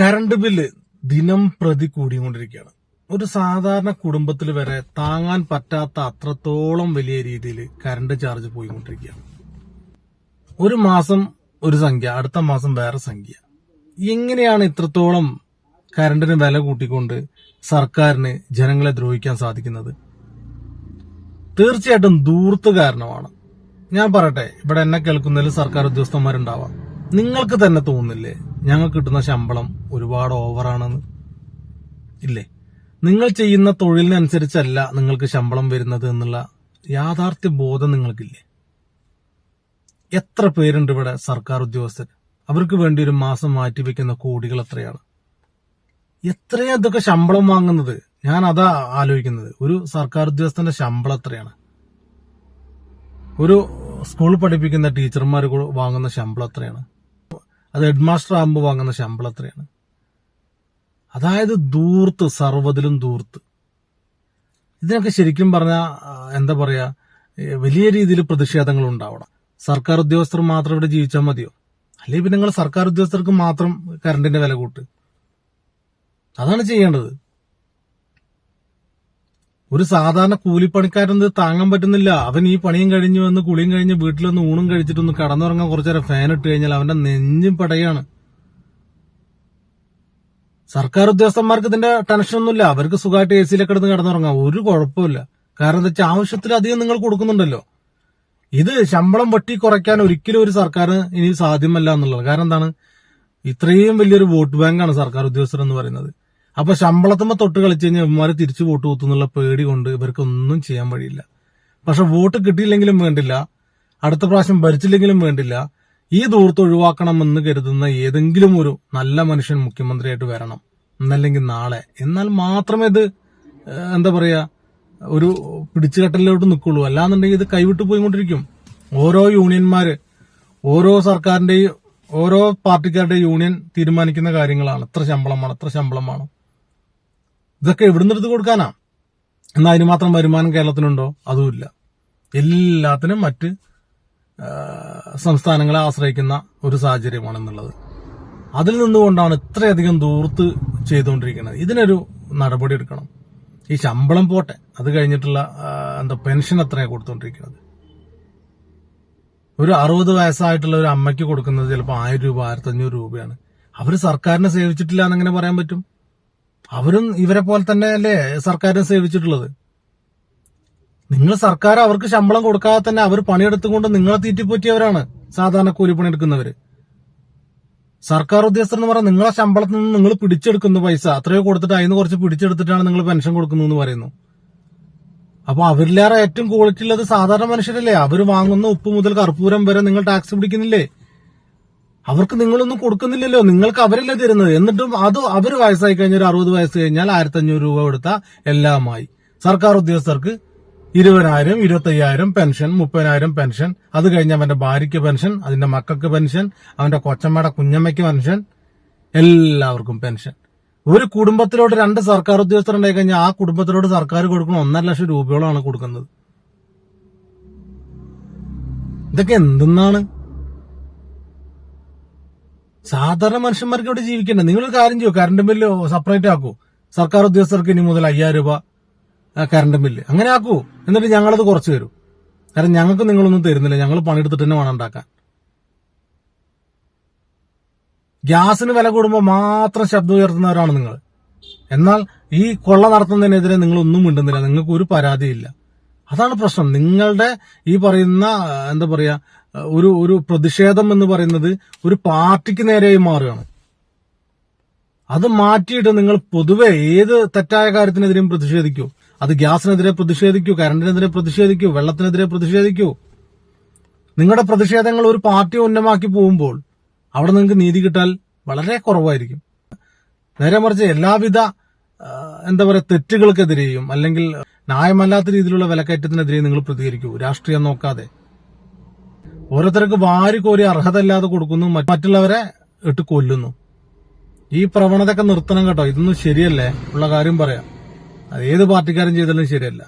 Current bill ദിനം പ്രതി കൂടിക്കൊണ്ടിരിക്കുകയാണ്. ഒരു സാധാരണ കുടുംബത്തിൽ വരെ താങ്ങാൻ പറ്റാത്ത അത്രത്തോളം വലിയ രീതിയിൽ കറണ്ട് ചാർജ് പോയിക്കൊണ്ടിരിക്കുകയാണ്. ഒരു മാസം ഒരു സംഖ്യ അടുത്ത മാസം വേറെ സംഖ്യ. എങ്ങനെയാണ് ഇത്രത്തോളം കറണ്ടിന് വില കൂട്ടിക്കൊണ്ട് സർക്കാരിന് ജനങ്ങളെ ദ്രോഹിക്കാൻ സാധിക്കുന്നത്? തീർച്ചയായിട്ടും ദൂർത്ത് കാരണമാണ്. ഞാൻ പറയട്ടെ ഇവിടെ എന്നെ കേൾക്കുന്നതിൽ സർക്കാർ ഉദ്യോഗസ്ഥന്മാരുണ്ടാവാം നിങ്ങൾക്ക് തന്നെ തോന്നുന്നില്ലേ? ഞങ്ങൾക്ക് കിട്ടുന്ന ശമ്പളം ഒരുപാട് ഓവറാണെന്ന്. ഇല്ലേ? നിങ്ങൾ ചെയ്യുന്ന തൊഴിലിനനുസരിച്ചല്ല നിങ്ങൾക്ക് ശമ്പളം വരുന്നത് എന്നുള്ള യാഥാർത്ഥ്യ ബോധം നിങ്ങൾക്കില്ലേ? എത്ര പേരുണ്ട് ഇവിടെ സർക്കാർ ഉദ്യോഗസ്ഥർ? അവർക്ക് വേണ്ടി ഒരു മാസം മാറ്റിവെക്കുന്ന കോടികൾ എത്രയാണ്? എത്രയാ ഇതൊക്കെ ശമ്പളം വാങ്ങുന്നത്? ഞാൻ അതാ ആലോചിക്കുന്നത്. ഒരു സർക്കാർ ഉദ്യോഗസ്ഥന്റെ ശമ്പളം എത്രയാണ്? ഒരു സ്കൂൾ പഠിപ്പിക്കുന്ന ടീച്ചർമാർ വാങ്ങുന്ന ശമ്പളം എത്രയാണ്? അത് ഹെഡ് മാസ്റ്റർ ആകുമ്പോൾ വാങ്ങുന്ന ശമ്പളം എത്രയാണ് അതായത് ദൂർത്ത് സർവതിലും ദൂർത്ത്. ഇതിനൊക്കെ ശരിക്കും പറഞ്ഞാൽ എന്താ പറയുക വലിയ രീതിയിൽ പ്രതിഷേധങ്ങൾ ഉണ്ടാവണം. സർക്കാർ ഉദ്യോഗസ്ഥർ മാത്രം ഇവിടെ ജീവിച്ചാൽ മതിയോ? അല്ലെങ്കിൽ പിന്നെ നിങ്ങൾ സർക്കാർ ഉദ്യോഗസ്ഥർക്ക് മാത്രം കറണ്ടിന്റെ വില കൂട്ട്? അതാണ് ചെയ്യേണ്ടത്. ഒരു സാധാരണ കൂലിപ്പണിക്കാരനത് താങ്ങാൻ പറ്റുന്നില്ല. അവൻ ഈ പണിയും കഴിഞ്ഞു വന്ന് കുളിയും കഴിഞ്ഞ് വീട്ടിലൊന്ന് ഊണും കഴിച്ചിട്ടൊന്ന് കടന്നുറങ്ങാൻ കുറച്ചേരം ഫാൻ ഇട്ട് കഴിഞ്ഞാൽ അവന്റെ നെഞ്ചും പടയാണ്. സർക്കാർ ഉദ്യോഗസ്ഥന്മാർക്ക് ഇതിന്റെ ടെൻഷനൊന്നുമില്ല അവർക്ക് സുഖമായിട്ട് എ സിയിലൊക്കെ കിടന്ന് കിടന്നുറങ്ങാം. ഒരു കുഴപ്പമില്ല കാരണം എന്താ വെച്ചാൽ ആവശ്യത്തിലധികം നിങ്ങൾ കൊടുക്കുന്നുണ്ടല്ലോ. ഇത് ശമ്പളം വെട്ടി കുറയ്ക്കാൻ ഒരിക്കലും ഒരു സർക്കാർ ഇനി സാധ്യമല്ല എന്നുള്ളത്. കാരണം എന്താണ്? ഇത്രയും വലിയൊരു വോട്ട് ബാങ്കാണ് സർക്കാർ ഉദ്യോഗസ്ഥർ എന്ന് പറയുന്നത്. അപ്പൊ ശമ്പളത്തുമ്പോ തൊട്ട് കളിച്ചു കഴിഞ്ഞാൽ ഇവന്മാരെ തിരിച്ചു വോട്ട് കൂത്തുന്നുള്ള പേടി കൊണ്ട് ഇവർക്ക് ഒന്നും ചെയ്യാൻ വഴിയില്ല. പക്ഷെ വോട്ട് കിട്ടിയില്ലെങ്കിലും വേണ്ടില്ല. അടുത്ത പ്രാവശ്യം ഭരിച്ചില്ലെങ്കിലും വേണ്ടില്ല. ഈ ദൂർത്ത് ഒഴിവാക്കണം എന്ന് കരുതുന്ന ഏതെങ്കിലും ഒരു നല്ല മനുഷ്യൻ മുഖ്യമന്ത്രിയായിട്ട് വരണം. എന്നല്ലെങ്കിൽ നാളെ. എന്നാൽ മാത്രമേ ഇത് എന്താ പറയാ ഒരു പിടിച്ചുകെട്ടലിലോട്ട് നിൽക്കുള്ളൂ. അല്ലാന്നുണ്ടെങ്കിൽ ഇത് കൈവിട്ടു പോയിക്കൊണ്ടിരിക്കും. ഓരോ യൂണിയന്മാര് ഓരോ സർക്കാരിന്റെയും ഓരോ പാർട്ടിക്കാരുടെ യൂണിയൻ തീരുമാനിക്കുന്ന കാര്യങ്ങളാണ്. എത്ര ശമ്പളമാണ് എത്ര ശമ്പളമാണ്. ഇതൊക്കെ എവിടുന്ന് എടുത്ത് കൊടുക്കാനാ? എന്നാൽ അതിന് മാത്രം വരുമാനം കേരളത്തിനുണ്ടോ അതുമില്ല എല്ലാത്തിനും മറ്റ് സംസ്ഥാനങ്ങളെ ആശ്രയിക്കുന്ന ഒരു സാഹചര്യമാണെന്നുള്ളത്. അതിൽ നിന്നുകൊണ്ടാണ് ഇത്രയധികം ദൂർത്ത് ചെയ്തുകൊണ്ടിരിക്കുന്നത്. ഇതിനൊരു നടപടി എടുക്കണം. ഈ ശമ്പളം പോട്ടെ. അത് കഴിഞ്ഞിട്ടുള്ള എന്താ പെൻഷൻ എത്രയാണ് കൊടുത്തുകൊണ്ടിരിക്കുന്നത് ഒരു അറുപത് വയസ്സായിട്ടുള്ള ഒരു അമ്മയ്ക്ക് കൊടുക്കുന്നത് ചിലപ്പോൾ ആയിരം രൂപ ആയിരത്തി അഞ്ഞൂറ് രൂപയാണ്. അവർ സർക്കാരിനെ സേവിച്ചിട്ടില്ല എന്നെങ്ങനെ പറയാൻ പറ്റും? അവരും ഇവരെ പോലെ തന്നെ അല്ലേ സർക്കാരിനെ സേവിച്ചിട്ടുള്ളത്? നിങ്ങൾ സർക്കാർ അവർക്ക് ശമ്പളം കൊടുക്കാതെ തന്നെ അവർ പണിയെടുത്തുകൊണ്ട് നിങ്ങളെ തീറ്റിപ്പറ്റിയവരാണ് സാധാരണ കൂലിപ്പണി എടുക്കുന്നവര് സർക്കാർ ഉദ്യോഗസ്ഥർ എന്ന് പറഞ്ഞാൽ നിങ്ങളെ ശമ്പളത്തിൽ നിന്ന് നിങ്ങൾ പിടിച്ചെടുക്കുന്ന പൈസ അത്രയോ കൊടുത്തിട്ട് അതിന് കുറച്ച് പിടിച്ചെടുത്തിട്ടാണ് നിങ്ങൾ പെൻഷൻ കൊടുക്കുന്നതെന്ന് പറയുന്നു. അപ്പൊ അവരിലേറെ ഏറ്റവും ക്വാളിറ്റി ഉള്ളത് സാധാരണ മനുഷ്യരല്ലേ? അവർ വാങ്ങുന്ന ഉപ്പ് മുതൽ കർപ്പൂരം വരെ നിങ്ങൾ ടാക്സ് പിടിക്കുന്നില്ലേ? അവർക്ക് നിങ്ങളൊന്നും കൊടുക്കുന്നില്ലല്ലോ. നിങ്ങൾക്ക് അവരല്ലേ തരുന്നത്. എന്നിട്ടും അത് അവർ വയസ്സായി കഴിഞ്ഞ ഒരു അറുപത് വയസ്സ് കഴിഞ്ഞാൽ ആയിരത്തി അഞ്ഞൂറ് രൂപ കൊടുത്ത എല്ലാമായി. സർക്കാർ ഉദ്യോഗസ്ഥർക്ക് ഇരുപതിനായിരം ഇരുപത്തയ്യായിരം പെൻഷൻ മുപ്പതിനായിരം പെൻഷൻ അത് കഴിഞ്ഞ് അവന്റെ ഭാര്യയ്ക്ക് പെൻഷൻ അതിന്റെ മക്കൾക്ക് പെൻഷൻ അവന്റെ കൊച്ചമ്മയുടെ കുഞ്ഞമ്മയ്ക്ക് പെൻഷൻ എല്ലാവർക്കും പെൻഷൻ ഒരു കുടുംബത്തിലോട്ട് രണ്ട് സർക്കാർ ഉദ്യോഗസ്ഥർ ഉണ്ടായി കഴിഞ്ഞാൽ ആ കുടുംബത്തിലോട്ട് സർക്കാർ കൊടുക്കുന്ന ഒന്നര ലക്ഷം രൂപയോളമാണ് കൊടുക്കുന്നത്. ഇതൊക്കെ എന്തെന്നാണ്? സാധാരണ മനുഷ്യന്മാർക്ക് ഇവിടെ ജീവിക്കണ്ടേ. നിങ്ങളൊരു കാര്യം ചെയ്യൂ. കറണ്ട് ബില്ല് സെപ്പറേറ്റ് ആക്കൂ. സർക്കാർ ഉദ്യോഗസ്ഥർക്ക് ഇനി മുതൽ അയ്യായിരം രൂപ കറണ്ട് ബില്ല് അങ്ങനെ ആക്കൂ. എന്നിട്ട് ഞങ്ങളത് കുറച്ച് തരും. കാരണം ഞങ്ങൾക്ക് നിങ്ങളൊന്നും തരുന്നില്ല. ഞങ്ങൾ പണിയെടുത്തിട്ട് തന്നെ വേണം ഉണ്ടാക്കാൻ. ഗ്യാസിന് വില കൂടുമ്പോൾ മാത്രം ശബ്ദം ഉയർത്തുന്നവരാണ് നിങ്ങൾ. എന്നാൽ ഈ കൊള്ള നടത്തുന്നതിനെതിരെ നിങ്ങൾ ഒന്നും മിണ്ടുന്നില്ല. നിങ്ങൾക്ക് ഒരു പരാതിയില്ല. അതാണ് പ്രശ്നം. നിങ്ങളുടെ ഈ പറയുന്ന എന്താ പറയാ ആ, ഒരു ഒരു പ്രതിഷേധം എന്ന് പറയുന്നത് ഒരു പാർട്ടിക്ക് നേരെയായി മാറുകയാണ്. അത് മാറ്റിയിട്ട് നിങ്ങൾ പൊതുവെ ഏത് തെറ്റായ കാര്യത്തിനെതിരെയും പ്രതിഷേധിക്കൂ. അത് ഗ്യാസിനെതിരെ പ്രതിഷേധിക്കൂ കറണ്ടിനെതിരെ പ്രതിഷേധിക്കൂ വെള്ളത്തിനെതിരെ പ്രതിഷേധിക്കൂ. നിങ്ങളുടെ പ്രതിഷേധങ്ങൾ ഒരു പാർട്ടി ഉന്നമാക്കി പോകുമ്പോൾ അവിടെ നിങ്ങൾക്ക് നീതി കിട്ടാൽ വളരെ കുറവായിരിക്കും. നേരെ മറിച്ച് എല്ലാവിധ എന്താ പറയുക തെറ്റുകൾക്കെതിരെയും അല്ലെങ്കിൽ ന്യായമല്ലാത്ത രീതിയിലുള്ള വിലക്കയറ്റത്തിനെതിരെയും നിങ്ങൾ പ്രതികരിക്കൂ. രാഷ്ട്രീയം നോക്കാതെ. ഓരോരുത്തർക്ക് വാരി കോരി അർഹതയില്ലാതെ കൊടുക്കുന്നു മറ്റ് മറ്റുള്ളവരെ ഇട്ട് കൊല്ലുന്നു. ഈ പ്രവണതയൊക്കെ നിർത്തണം കേട്ടോ. ഇതൊന്നും ശരിയല്ലേ? ഉള്ള കാര്യം പറയാം. അത് ഏത് പാർട്ടിക്കാരും ചെയ്താലും ശരിയല്ല.